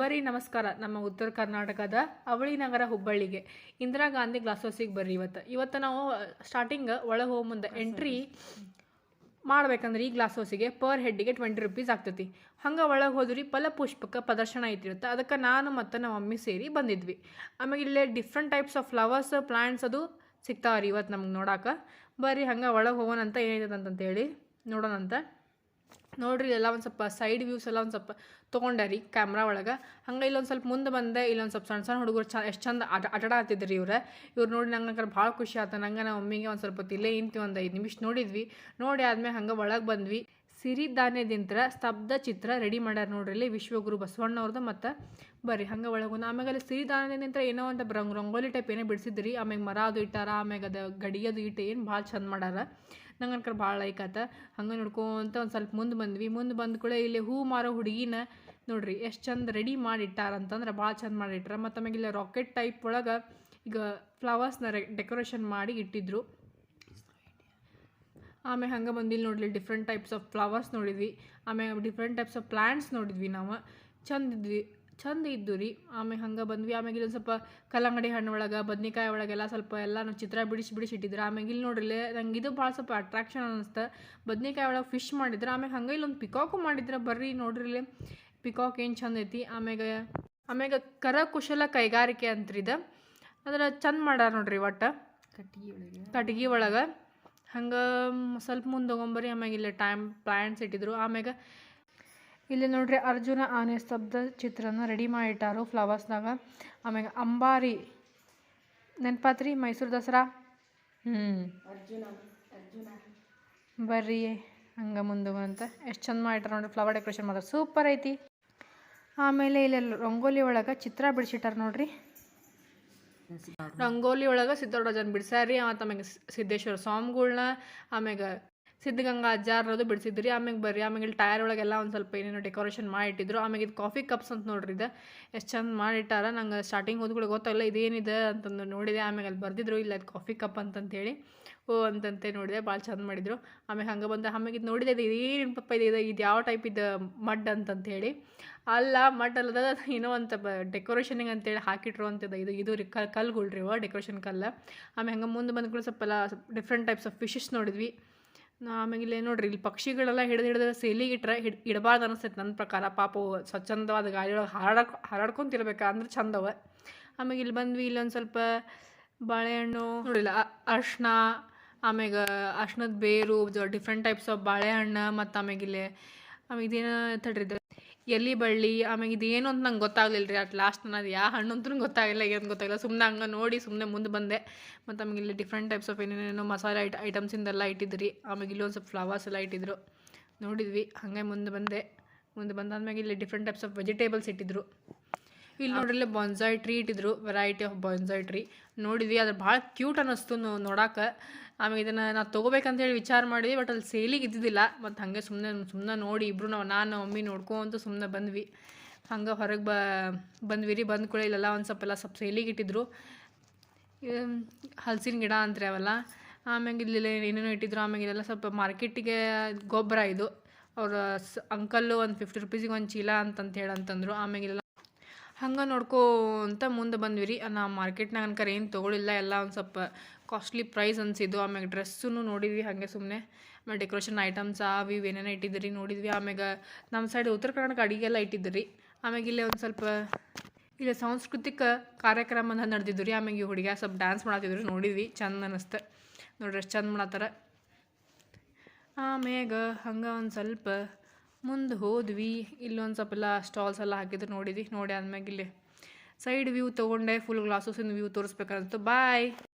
ಬರ್ರಿ ನಮಸ್ಕಾರ ನಮ್ಮ ಉತ್ತರ ಕರ್ನಾಟಕದ ಅವಳಿ ನಗರ ಹುಬ್ಬಳ್ಳಿಗೆ. ಇಂದಿರಾ ಗಾಂಧಿ ಗ್ಲಾಸ್ ಹೌಸಿಗೆ ಬರ್ರಿ ಇವತ್ತು. ಇವತ್ತು ನಾವು ಸ್ಟಾರ್ಟಿಂಗ್ ಒಳಗೆ ಹೋಗೋ ಮುಂದೆ ಎಂಟ್ರಿ ಮಾಡ್ಬೇಕಂದ್ರೆ ಈ ಗ್ಲಾಸ್ ಹೌಸಿಗೆ ಪರ್ ಹೆಡ್ಗೆ ಟ್ವೆಂಟಿ ರುಪೀಸ್ ಆಗ್ತೈತಿ. ಹಂಗೆ ಒಳಗೆ ಹೋದ್ರಿ ಫಲಪುಷ್ಪಕ್ಕೆ ಪ್ರದರ್ಶನ ಐತಿರುತ್ತೆ ಅದಕ್ಕೆ ನಾನು ಮತ್ತು ನಮ್ಮ ಮಮ್ಮಿ ಸೇರಿ ಬಂದಿದ್ವಿ. ಆಮೇಲೆ ಇಲ್ಲೇ different types of flowers plants ಅದು ಸಿಗ್ತಾವ್ರಿ ಇವತ್ತು ನಮ್ಗೆ ನೋಡಕ್ಕೆ ಬರ್ರಿ ಹಂಗೆ ಒಳಗೆ ಹೋಗೋಣಂತ ಹೇಳಿ ನೋಡೋಣ ನೋಡೋಣಂತ ನೋಡ್ರಿ, ಎಲ್ಲ ಒಂದು ಸ್ವಲ್ಪ ಸೈಡ್ ವ್ಯೂಸ್ ಎಲ್ಲ ಒಂದು ಸ್ವಲ್ಪ ತೊಗೊಂಡೆ ರೀ ಕ್ಯಾಮ್ರಾ ಒಳಗೆ. ಹಂಗೆ ಇಲ್ಲೊಂದು ಸ್ವಲ್ಪ ಮುಂದೆ ಬಂದೆ, ಇಲ್ಲೊಂದು ಸ್ವಲ್ಪ ಸಣ್ಣ ಸಣ್ಣ ಹುಡುಗರು ಚ ಎಷ್ಟು ಚಂದ ಆಟ ಆಟ ಆಡ್ತಿದ್ರಿ ಇವ್ರು. ಇವ್ರು ನೋಡಿ ನಂಗೆ ಭಾಳ ಖುಷಿ ಆಯ್ತು ನಂಗೆ ನಮ್ಮ ಮಮ್ಮಿಗೆ ಒಂದು ಸ್ವಲ್ಪ ಇಲ್ಲೇ ಇಂತೀವಿ ಒಂದು ಐದು ನಿಮಿಷ ನೋಡಿದ್ವಿ. ನೋಡಿ ಆದಮೇಲೆ ಹಂಗೆ ಒಳಗೆ ಬಂದ್ವಿ. ಸಿರಿಧಾನ್ಯದಿಂತ್ರ ಸ್ತಬ್ಧ ಚಿತ್ರ ರೆಡಿ ಮಾಡ್ಯಾರ ನೋಡ್ರಿ ಇಲ್ಲಿ ವಿಶ್ವಗುರು ಬಸವಣ್ಣವ್ರದ್ದು ಮತ್ತು ಬರ್ರಿ, ಹಂಗೆ ಒಳಗೆ. ಬಂದು ಆಮೇಲೆ ಅಲ್ಲಿ ಏನೋ ಒಂದು ರಂಗ್ ರಂಗೋಲಿ ಟೈಪ್ ಏನೋ ಬಿಡಿಸಿದ್ರಿ. ಆಮೇಲೆ ಮರ ಅದು ಇಟ್ಟಾರ, ಆಮ್ಯಾಗ ಅದು ಗಡಿಯದು ಇಟ್ಟು ಏನು ಭಾಳ ಚಂದ ಮಾಡ್ಯಾರ. ನಂಗೆ ಅನ್ಕರ್ ಭಾಳ ಲೈಕ್ ಆತ. ಹಂಗೆ ನೋಡ್ಕೊಂತ ಒಂದು ಸ್ವಲ್ಪ ಮುಂದೆ ಬಂದ್ವಿ. ಮುಂದೆ ಬಂದ ಕೂಡ ಇಲ್ಲಿ ಹೂ ಮಾರೋ ಹುಡುಗಿನ ನೋಡ್ರಿ ಎಷ್ಟು ಚಂದ ರೆಡಿ ಮಾಡಿಟ್ಟಾರ ಅಂತಂದ್ರೆ ಭಾಳ ಚಂದ ಮಾಡಿಟ್ಟಾರ ಮತ್ತು ಆಮೇಲೆ ಇಲ್ಲಿ ರಾಕೆಟ್ ಟೈಪ್ ಒಳಗೆ ಈಗ ಫ್ಲವರ್ಸ್ನ ಡೆಕೋರೇಷನ್ ಮಾಡಿ ಇಟ್ಟಿದ್ರು. ಆಮೇಲೆ ಹಂಗೆ ಬಂದಿಲ್ಲಿ ನೋಡ್ಲಿ ಡಿಫ್ರೆಂಟ್ ಟೈಪ್ಸ್ ಆಫ್ ಫ್ಲವರ್ಸ್ ನೋಡಿದ್ವಿ. ಆಮೇಲೆ ಡಿಫ್ರೆಂಟ್ ಟೈಪ್ಸ್ ಆಫ್ ಪ್ಲ್ಯಾಂಟ್ಸ್ ನೋಡಿದ್ವಿ ನಾವು. ಚಂದ ಇದ್ವಿ. ಚಂದ ಇದ್ದು ರೀ. ಆಮೇಲೆ ಹಂಗೆ ಬಂದ್ವಿ. ಆಮೇಲೆ ಇಲ್ಲೊಂದು ಸ್ವಲ್ಪ ಕಲ್ಲಂಗಡಿ ಹಣ್ಣು ಒಳಗೆ ಬದ್ನಿಕಾಯಿ ಒಳಗೆಲ್ಲ ಸ್ವಲ್ಪ ಎಲ್ಲಾನು ಚಿತ್ರ ಬಿಡಿಸಿ ಬಿಡಿಸಿ ಇಟ್ಟಿದ್ರು. ಆಮೇಲೆ ಇಲ್ಲಿ ನೋಡ್ರಿ ನಂಗೆ ಇದು ಭಾಳ ಸ್ವಲ್ಪ ಅಟ್ರಾಕ್ಷನ್ ಅನ್ನಿಸ್ತು ಬದ್ನಿಕಾಯಿ ಒಳಗೆ ಫಿಶ್ ಮಾಡಿದ್ರು ಆಮೇಲೆ ಹಂಗೆ ಇಲ್ಲೊಂದು ಪಿಕಾಕು ಮಾಡಿದ್ರೆ ಬರ್ರಿ ನೋಡ್ರಿ ಇಲ್ಲಿ ಪಿಕಾಕ್ ಏನು ಚಂದ ಐತಿ? ಆಮ್ಯಾಗ ಆಮ್ಯಾಗ ಕರಕುಶಲ ಕೈಗಾರಿಕೆ ಅಂತ್ರಿದ. ಅದರ ಚಂದ ಮಾಡ್ಯಾರ ನೋಡ್ರಿ ಒಟ್ಟು. ಕಟ್ಗಿ ಒಳಗೆ. ಕಟ್ಗಿ ಒಳಗೆ. ಹಂಗೆ ಸ್ವಲ್ಪ ಮುಂದೆ ತೊಗೊಂಬರಿ ಆಮ್ಯಾಗ ಇಲ್ಲೇ ಟೈಮ್ ಪ್ಲ್ಯಾಂಟ್ಸ್ ಇಟ್ಟಿದ್ರು. ಆಮ್ಯಾಗ ಇಲ್ಲಿ ನೋಡ್ರಿ ಅರ್ಜುನ ಆನೆ ಸ್ತಬ್ಧ ಚಿತ್ರನ ರೆಡಿ ಮಾಡಿಟ್ಟಾರು ಫ್ಲವರ್ಸ್ನಾಗ ಆಮೇಲೆ ಅಂಬಾರಿ ನೆನಪಾತ್ರಿ ಮೈಸೂರು ದಸರಾ? ಹ್ಞೂ ಅರ್ಜುನ ಅರ್ಜುನ. ಬರ್ರಿ ಹಂಗೆ ಮುಂದೆ ಅಂತ ಎಷ್ಟು ಚಂದ ಮಾಡಿಟ್ಟಾರ ನೋಡ್ರಿ ಫ್ಲವರ್ ಡೆಕೋರೇಷನ್ ಮಾತ್ರ. ಸೂಪರ್ ಐತಿ. ಆಮೇಲೆ ಇಲ್ಲಿ ರಂಗೋಲಿ ಒಳಗೆ ಚಿತ್ರ ಬಿಡಿಸಿಟ್ಟಾರ ನೋಡ್ರಿ. ರಂಗೋಲಿ ಒಳಗೆ ಸಿದ್ಧರಾಜನ್ ಬಿಡ್ಸ್ಯಾರಿ. ಮತ್ತು ಆಮ್ಯಾಗ ಸಿದ್ದೇಶ್ವರ ಸ್ವಾಮಿಗಳ್ನ ಆಮ್ಯಾಗ ಸಿದ್ಧಗಂಗಾ ಅಜ್ಜಾರದು ಬಿಡಿಸಿದ್ರಿ. ಆಮ್ಯಾಗ ಬರ್ರಿ ಆಮ್ಯಾಗ ಇಲ್ಲಿ ಟೈರ್ ಒಳಗೆಲ್ಲ ಒಂದು ಸ್ವಲ್ಪ ಏನೇನೋ ಡೆಕೋರೇಷನ್ ಮಾಡಿಟ್ಟಿದ್ರು. ಆಮ್ಯಾಗ ಇದು ಕಾಫಿ ಕಪ್ಸ್ ಅಂತ ನೋಡ್ರಿ ಇದು. ಎಷ್ಟು ಚಂದ ಮಾಡಿಟ್ಟಾರ. ನಂಗೆ ಸ್ಟಾರ್ಟಿಂಗ್ ಹೋದ್ಗಳು ಗೊತ್ತಾಗಲ್ಲ ಇದೇನಿದೆ ಅಂತಂದು ನೋಡಿದೆ. ಆಮ್ಯಾಗ ಅಲ್ಲಿ ಬರ್ದಿದ್ರು. ಇಲ್ಲ ಅದು ಕಾಫಿ ಕಪ್ ಅಂತಂತೇಳಿ ಓ, ಅಂತಂತೆ ನೋಡಿದೆ. ಭಾಳ ಚಂದ ಮಾಡಿದ್ರು. ಆಮೇಲೆ ಹಂಗೆ ಬಂದ, ಆಮ್ಯಾಗ ಇದು ನೋಡಿದೆ. ಇದು ಏನು ಪಪ್ಪ ಇದು ಇದು ಯಾವ ಟೈಪ್ ಇದು ಮಡ್ ಅಂತಂತೇಳಿ ಅಲ್ಲ, ಮಡ್ ಅಲ್ಲದ ಏನೋ ಅಂತ ಬ ಡೆಕೋರೇಷನಿಗೆ ಅಂತೇಳಿ ಹಾಕಿಟ್ರು ಅಂತದ ಇದು ಇದು ರೀ ಕಲ್ ರೀ ಇವ ಡೆಕೋರೇಷನ್ ಕಲ್ಲು. ಆಮೇಲೆ ಹಂಗೆ ಮುಂದೆ ಬಂದ ಕೂಡ ಸ್ವಲ್ಪ ಎಲ್ಲ ಡಿಫ್ರೆಂಟ್ ಟೈಪ್ಸ್ ಆಫ್ ಫಿಶಸ್ ನೋಡಿದ್ವಿ. ಆಮೇಲೆ ಇಲ್ಲಿ ನೋಡ್ರಿ, ಇಲ್ಲಿ ಪಕ್ಷಿಗಳೆಲ್ಲ ಹಿಡಿದು ಹಿಡಿದು ಸೇಲಿಗೆ ಇಟ್ಟರೆ ಹಿಡ್, ಇಡಬಾರ್ದು ಅನಿಸ್ತೈತೆ ನನ್ನ ಪ್ರಕಾರ. ಪಾಪವು ಸ್ವಚ್ಛಂದವಾದ ಗಾಳಿ ಒಳಗೆ ಹಾರಾಡ್ ಹಾರಾಡ್ಕೊಂತಿರ್ಬೇಕು ಅಂದ್ರೆ ಚಂದವ. ಆಮೇಲೆ ಇಲ್ಲಿ ಬಂದ್ವಿ ಇಲ್ಲೊಂದು ಸ್ವಲ್ಪ ಬಾಳೆಹಣ್ಣು, ನೋಡಿಲ್ಲ ಅರ್ಶಿನ ಆಮ್ಯಾಗ ಅರ್ಶಿನದ ಬೇರು, ಡಿಫ್ರೆಂಟ್ ಟೈಪ್ಸ್ ಆಫ್ ಬಾಳೆಹಣ್ಣು ಮತ್ತು ಆಮೇಲೆ ಇಲ್ಲಿ ಆಮೇಲೆ ಇದೇನು ತಡ್ರಿ ಎಲ್ಲಿ ಬಳ್ಳಿ ಆಮ್ಯಾಗ ಇದೇನು ಅಂತ ನಂಗೆ ಗೊತ್ತಾಗಲಿಲ್ಲ ರೀ. ಅಟ್ ಲಾಸ್ಟ್ ನಾನು ಯಾವ ಹಣ್ಣು ಅಂತೂ ಗೊತ್ತಾಗಿಲ್ಲ ಏನು ಗೊತ್ತಾಗಿಲ್ಲ ಸುಮ್ಮನೆ ಹಂಗೆ ನೋಡಿ ಸುಮ್ಮನೆ ಮುಂದೆ ಬಂದೆ. ಮತ್ತು ಆಮೇಲೆ ಇಲ್ಲಿ ಡಿಫ್ರೆಂಟ್ ಟೈಪ್ಸ್ ಆಫ್ ಏನೇನೇನೋ ಮಸಾಲೆ ಐಟ್ ಐಟಮ್ಸಿಂದೆಲ್ಲ ಇಟ್ಟಿದ್ರಿ. ಆಮೇಲೆ ಇಲ್ಲಿ ಒಂದು ಸ್ವಲ್ಪ ಫ್ಲವರ್ಸ್ ಎಲ್ಲ ಇಟ್ಟಿದ್ರು. ನೋಡಿದ್ವಿ, ಹಾಗೆ ಮುಂದೆ ಬಂದೆ. ಮುಂದೆ ಬಂದಾದ್ಮೇಲೆ ಇಲ್ಲಿ ಡಿಫ್ರೆಂಟ್ ಟೈಪ್ಸ್ ಆಫ್ ವೆಜಿಟೇಬಲ್ಸ್ ಇಟ್ಟಿದ್ರು. ಇಲ್ಲಿ ನೋಡ್ರಿ ಬೊನ್ಸಾಯ್ ಟ್ರೀ ಇಟ್ಟಿದ್ರು ವೆರೈಟಿ ಆಫ್ ಬಾನ್ಸಾಯ್ ಟ್ರೀ ನೋಡಿದ್ವಿ ಅದ್ರ ಭಾಳ ಕ್ಯೂಟ್ ಅನ್ನಿಸ್ತು ನೋಡಕ್ಕೆ ಆಮೇಲೆ ಇದನ್ನು ನಾವು ತೊಗೋಬೇಕಂತ ಹೇಳಿ ವಿಚಾರ ಮಾಡಿದ್ವಿ ಬಟ್ ಅಲ್ಲಿ ಸೇಲಿಗೆ ಇದ್ದಿದ್ದಿಲ್ಲ. ಮತ್ತು ಹಾಗೆ ಸುಮ್ಮನೆ ಸುಮ್ಮನೆ ನೋಡಿ ಇಬ್ಬರು ನಾವು ನಾನು, ಮಮ್ಮಿ ನೋಡ್ಕೊಂತ ಸುಮ್ಮನೆ ಬಂದ್ವಿ. ಹಂಗೆ ಹೊರಗೆ ಬ ಬಂದ್ವಿ ರೀ, ಬಂದ ಕೂಡ ಇಲ್ಲೆಲ್ಲ ಒಂದು ಸ್ವಲ್ಪ ಎಲ್ಲ ಸ್ವಲ್ಪ ಸೇಲಿಗೆ ಇಟ್ಟಿದ್ರು. ಹಲಸಿನ ಗಿಡ ಅಂತಾರೆ ಅವೆಲ್ಲ. ಆಮ್ಯಾಗ ಇಲ್ಲಿ ಏನೇನೋ ಇಟ್ಟಿದ್ರು ಆಮ್ಯಾಗ ಇಲ್ಲೆಲ್ಲ ಸ್ವಲ್ಪ ಮಾರ್ಕೆಟಿಗೆ ಗೊಬ್ಬರ ಇದು. ಅವ್ರ ಸ್ ಅಂಕಲ್ಲು ಒಂದು ಫಿಫ್ಟಿ ರುಪೀಸಿಗೆ ಒಂದು ಚೀಲ ಅಂತಂತ ಹೇಳಿ ಅಂತಂದರು ಇಲ್ಲೆಲ್ಲ ಹಂಗೆ ನೋಡ್ಕೊಂತ ಮುಂದೆ ಬಂದ್ವಿ ರೀ ನಾ ಮಾರ್ಕೆಟ್ನಾಗ ಅನ್ಕರ, ಏನು ತೊಗೊಳಿಲ್ಲ, ಎಲ್ಲ ಒಂದು ಸ್ವಲ್ಪ ಕಾಸ್ಟ್ಲಿ ಪ್ರೈಸ್ ಅನ್ಸಿದ್ದು. ಆಮ್ಯಾಗ ಡ್ರೆಸ್ಸೂ ನೋಡಿದ್ವಿ, ಹಾಗೆ ಸುಮ್ಮನೆ ಆಮೇಲೆ ಡೆಕೋರೇಷನ್ ಐಟಮ್ಸ್ ಅವು ಇವು ಏನೇನೋ ಇಟ್ಟಿದ್ರಿ, ನೋಡಿದ್ವಿ. ಆಮ್ಯಾಗ ನಮ್ಮ ಸೈಡ್ ಉತ್ತರ ಕರ್ನಾಟಕ ಅಡಿಗೆಲ್ಲ ಇಟ್ಟಿದ್ರಿ. ಆಮ್ಯಾಗ ಇಲ್ಲೇ ಒಂದು ಸ್ವಲ್ಪ, ಇಲ್ಲೇ ಸಾಂಸ್ಕೃತಿಕ ಕಾರ್ಯಕ್ರಮ ನಡೆದಿದ್ದು ರೀ ಆಮ್ಯಾಗ ಈ ಹುಡುಗ ಸ್ವಲ್ಪ ಡ್ಯಾನ್ಸ್ ಮಾಡತ್ತಿದ್ರು ನೋಡಿದ್ವಿ. ಚಂದ ಅನ್ನಿಸ್ತು ನೋಡ್ರಿ ಎಷ್ಟು ಚಂದ ಮಾಡತ್ತಾರ ಆಮ್ಯಾಗ ಹಂಗೆ ಒಂದು ಸ್ವಲ್ಪ ಮುಂದೆ ಹೋದ್ವಿ, ಇಲ್ಲೊಂದು ಸ್ವಲ್ಪ ಎಲ್ಲ ಸ್ಟಾಲ್ಸ್ ಎಲ್ಲ ಹಾಕಿದ್ರು ನೋಡಿದ್ವಿ, ನೋಡಿ ಆದ್ಮ್ಯಾಗ ಇಲ್ಲಿ ಸೈಡ್ ವ್ಯೂ ತೊಗೊಂಡೆ ಫುಲ್ ಗ್ಲಾಸಸ್ಸಿನ ವ್ಯೂ ತೋರಿಸ್ಬೇಕಂತ. ಬಾಯ್